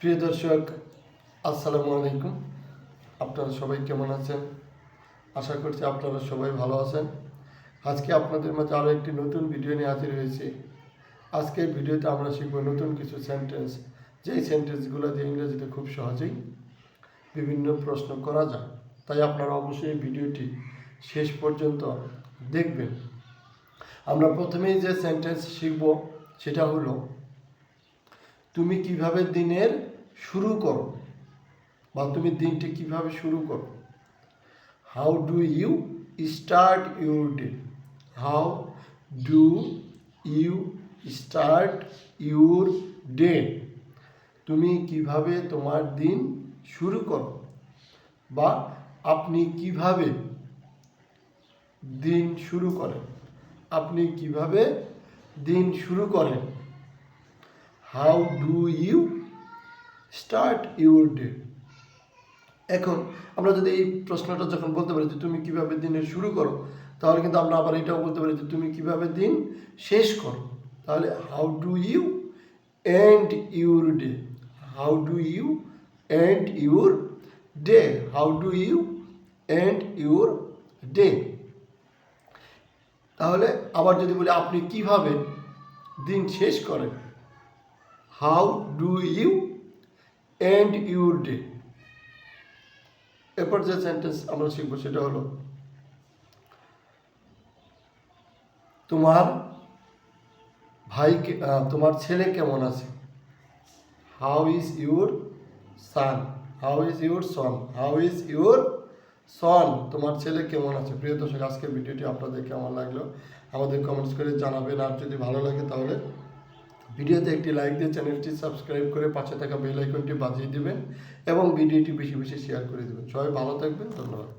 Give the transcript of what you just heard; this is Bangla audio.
প্রিয় দর্শক, আসসালামু আলাইকুম। আপনারা সবাই কেমন আছেন? আশা করছি আপনারা সবাই ভালো আছেন। আজকে আপনাদের মাঝে আরও একটি নতুন ভিডিও নিয়ে হাজির হয়েছি। আজকের ভিডিওতে আমরা শিখব নতুন কিছু সেন্টেন্স যেই সেন্টেন্সগুলো দিয়ে ইংরেজিতে খুব সহজেই বিভিন্ন প্রশ্ন করা যায়। তাই আপনারা অবশ্যই ভিডিওটি শেষ পর্যন্ত দেখবেন। আমরা প্রথমেই যে সেন্টেন্স শিখব, সেটা হলো তুমি কীভাবে দিনের শুরু করো? বা তুমি দিনটি কীভাবে শুরু করো? How do you start your day how do you start your day তুমি কীভাবে তোমার দিন শুরু করো? বা আপনি কীভাবে দিন শুরু করেন? আপনি কীভাবে দিন শুরু করেন? How do you start your day এখন আমরা যদি এই প্রশ্নটা যখন বলতে পারি যে তুমি কীভাবে দিনের শুরু করো, তাহলে কিন্তু আমরা আবার এটাও বলতে পারি যে তুমি কীভাবে দিন শেষ করো? তাহলে how do you end your day how do you end your day how do you end your day তাহলে আবার যদি বলি, আপনি কীভাবে দিন শেষ করেন? How do you end your day এরপর যে সেন্টেন্স আমরা শিখব সেটা হলো, তোমার ভাই তোমার ছেলে কেমন আছে? How is your son how is your son how is your son তোমার ছেলে কেমন আছে? প্রিয় দর্শক, আজকের ভিডিওটি আপনাদের কেমন লাগল? আমাদের কমেন্টস করে জানাবেন, আর যদি ভালো লাগে তাহলে ভিডিওতে একটি লাইক দিয়ে চ্যানেলটি সাবস্ক্রাইব করে পাশে থাকা বেল আইকনটি বাজিয়ে দেবেন এবং ভিডিওটি বেশি বেশি শেয়ার করে দেবেন। সবাই ভালো থাকবেন, ধন্যবাদ।